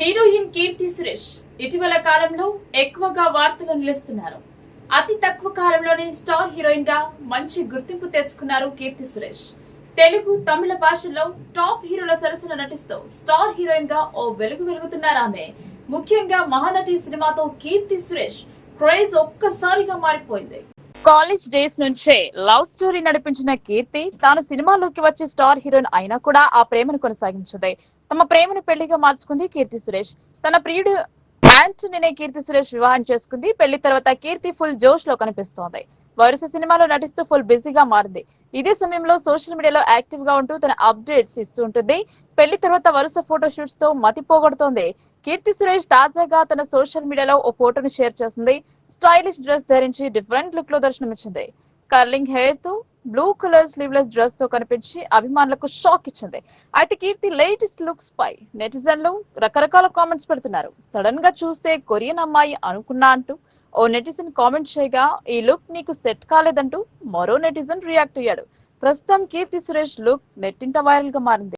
Heroine Keerthy Suresh ఇటీవల కాలంలో ఎక్కువగా వార్తలు నిలుస్తున్నారు. అతి తక్కువ కాలంలోనే స్టార్ హీరోయిన్గా మంచి గుర్తింపు తెచ్చుకున్నారు కీర్తి సురేష్. తెలుగు తమిళ భాషల్లో టాప్ హీరోల సరసన నటిస్తూ స్టార్ హీరోయిన్గా ఓ వెలుగు వెలుగుతున్నారు ఆమె. ముఖ్యంగా మహానటి సినిమాతో కీర్తి సురేష్ క్రేజ్ ఒక్కసారిగా మారిపోయింది. కాలేజ్ డేస్ నుంచే లవ్ స్టోరీ నడిపించిన కీర్తి తాను సినిమాలోకి వచ్చి స్టార్ హీరోయిన్ అయినా కూడా ఆ ప్రేమను కొనసాగించదే. తమ ప్రేమను పెళ్ళిగా మార్చుకుంది కీర్తి సురేష్. తన ప్రియుడు యాంటనీనే కీర్తి సురేష్ వివాహం చేసుకుంది. పెళ్ళి తర్వాత కీర్తి ఫుల్ జోష్లో కనిపిస్తోంది. వరుస సినిమాలో నటిస్తూ ఫుల్ బిజీగా మారింది. ఇదే సమయంలో సోషల్ మీడియాలో యాక్టివ్గా ఉంటూ తన అప్డేట్స్ ఇస్తూ ఉంటుంది. పెళ్ళి తర్వాత వరుస ఫోటో షూట్స్తో మతి పోగొడుతోంది. కీర్తి సురేష్ తాజాగా తన సోషల్ మీడియాలో ఓ ఫోటోను షేర్ చేసింది స్టైలిష్ డ్రెస్ ధరించి డిఫరెంట్ లుక్లో దర్శనమిచ్చింది. కర్లింగ్ హెయిర్తో బ్లూ కలర్ స్లీవ్లెస్ డ్రెస్తో కనిపించి అభిమానులకు షాక్ ఇచ్చింది. అయితే కీర్తి లేటెస్ట్ లుక్స్ పై నెటిజన్లు రకరకాల కామెంట్స్ పెడుతున్నారు. సడన్గా చూస్తే కొరియన్ అమ్మాయి అనుకున్నా అంటూ ఓ నెటిజన్ కామెంట్ చేయగా ఈ లుక్ నీకు సెట్ కాలేదంటూ మరో నెటిజన్ రియాక్ట్ అయ్యాడు. ప్రస్తుతం కీర్తి సురేష్ లుక్ నెట్టింట వైరల్గా మారింది.